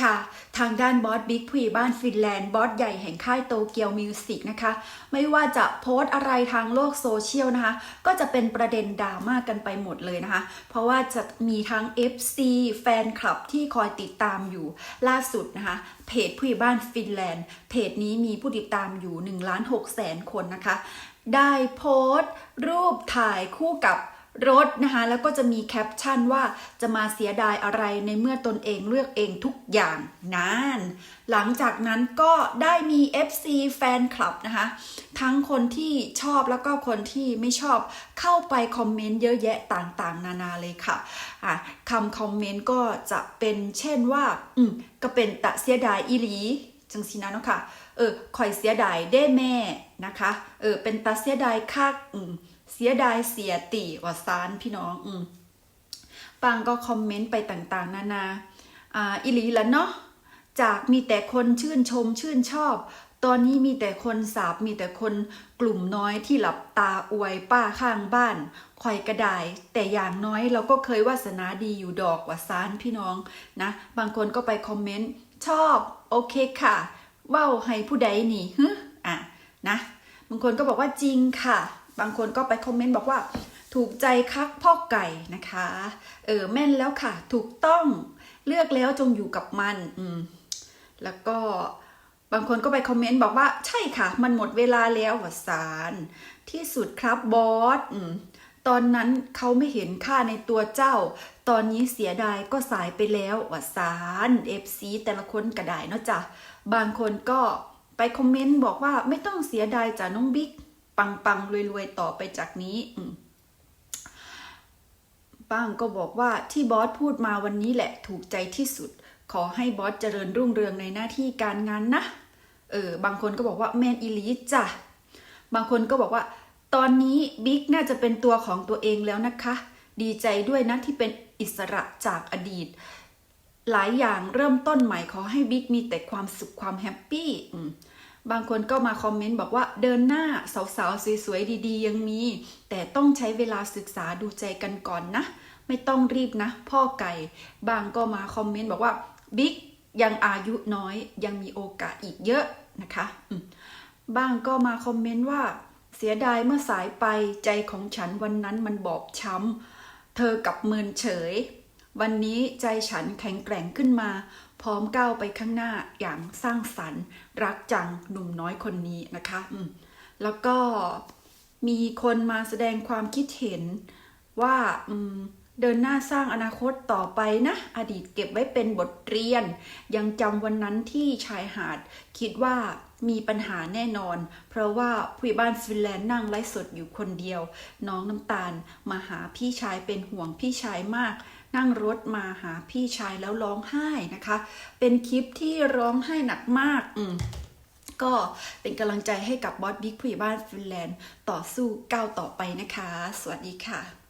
ค่ะ ทางด้านบอสบิ๊กผู้ใหญ่บ้านฟินแลนด์บอสใหญ่แห่งค่ายโตเกียวมิวสิกนะคะ ไม่ว่าจะโพสต์อะไรทางโลกโซเชียลนะคะ ก็จะเป็นประเด็นดราม่ากันไปหมดเลยนะคะ เพราะว่าจะมีทั้ง FC แฟนคลับที่คอยติดตามอยู่ล่าสุดนะคะ เพจผู้ใหญ่บ้านฟินแลนด์ เพจนี้มีผู้ติดตามอยู่1ล้าน6แสนคนนะคะ ได้โพสต์ รูปถ่ายคู่กับ รถนะคะแล้วก็จะมีแคปชั่นว่าจะมาเสียดายอะไรในเมื่อตนเองเลือกเองทุกอย่างนานหลังจากนั้นก็ได้มี FC แฟนคลับนะคะทั้งคนที่ชอบแล้วก็คนที่ไม่ชอบเข้าไปคอมเมนต์เยอะแยะต่างๆ นานาเลยค่ะะคำคอมเมนต์ก็จะเป็นเช่นว่า อืมก็เป็นตะเสียดายอีหลีจังสินะเนาะค่ะเออคอยเสียดายได้แม่นะคะเออเป็นตาเสียดายคักอืม เสียดายเสียตีว่าซานพี่น้อง อืมปางก็คอมเมนต์ไปต่างๆ นานาอ่าอิลีละเนาะจากมีแต่คนชื่นชมชื่นชอบ ตอนนี้มีแต่คนสาบมีแต่คนกลุ่มน้อยที่หลับตาอวยป้าข้างบ้านคอยกระไดายแต่อย่างน้อยเราก็เคยวาสนาดีอยู่ดอกว่าซานพี่น้องนะ บางคนก็ไปคอมเมนต์ชอบโอเคค่ะเว้าให้ผู้ใดนี่ฮึอะนะบางคนก็บอกว่าจริงค่ะ บางคนก็ไปคอมเมนต์บอกว่า ถูกใจคักพ่อไก่นะคะ เออแม่นแล้วค่ะ ถูกต้องเลือกแล้วจงอยู่กับมันอืมแล้วก็บางคนก็ไปคอมเมนต์บอกว่าใช่ค่ะ มันหมดเวลาแล้ววสารที่สุดครับบอสอืมตอนนั้นเขาไม่เห็นค่าในตัวเจ้า ตอนนี้เสียดายก็สายไปแล้ววสารเอฟซีแต่ละคนกระไดเนาะจ้ะบางคนก็ไปคอมเมนต์บอกว่าไม่ต้องเสียดายจ้ะน้องบิ๊ก ปังๆรวยๆต่อไปจากนี้อืมป้างก็บอกว่าที่บอสพูดมาวันนี้แหละถูกใจที่สุด ขอให้บอสเจริญรุ่งเรืองในหน้าที่การงานนะเออบางคนก็บอกว่าแมนอีลีจ้ะบางคนก็บอกว่า ตอนนี้บิ๊กน่าจะเป็นตัวของตัวเองแล้วนะคะ ดีใจด้วยนะที่เป็นอิสระจากอดีต หลายอย่างเริ่มต้นใหม่ขอให้บิ๊กมีแต่ความสุขความแฮปปี้อืม บางคนก็มาคอมเมนต์บอกว่าเดินหน้าสาวๆสวยๆดีๆ ยังมี แต่ต้องใช้เวลาศึกษาดูใจกันก่อนนะ ไม่ต้องรีบนะ พ่อไก่ บางก็มาคอมเมนต์บอกว่าบิ๊กยังอายุน้อยยังมีโอกาสอีกเยอะนะคะบางก็มาคอมเมนต์ว่าเสียดายเมื่อสายไปใจของฉันวันนั้นมันบอบช้ำเธอกับเมินเฉย วันนี้ใจฉันแข็งแกร่งขึ้นมา พร้อมก้าวไปข้างหน้าอย่างสร้างสรรค์ รักจังหนุ่มน้อยคนนี้นะคะแล้วก็มีคนมาแสดงความคิดเห็นว่าเดินหน้าสร้างอนาคตต่อไปนะ อดีตเก็บไว้เป็นบทเรียน ยังจำวันนั้นที่ชายหาด คิดว่ามีปัญหาแน่นอน เพราะว่าผู้บ้านสฟินแลนด์นั่งไลฟ์สดอยู่คนเดียว น้องน้ำตาลมาหาพี่ชายเป็นห่วงพี่ชายมาก นั่งรถมาหาพี่ชายแล้วร้องไห้นะคะ เป็นคลิปที่ร้องไห้หนักมาก อืมก็เป็นกำลังใจให้กับบอสบิ๊กผู้ใหญ่บ้านฟินแลนด์ต่อสู้ก้าวต่อไปนะคะ สวัสดีค่ะ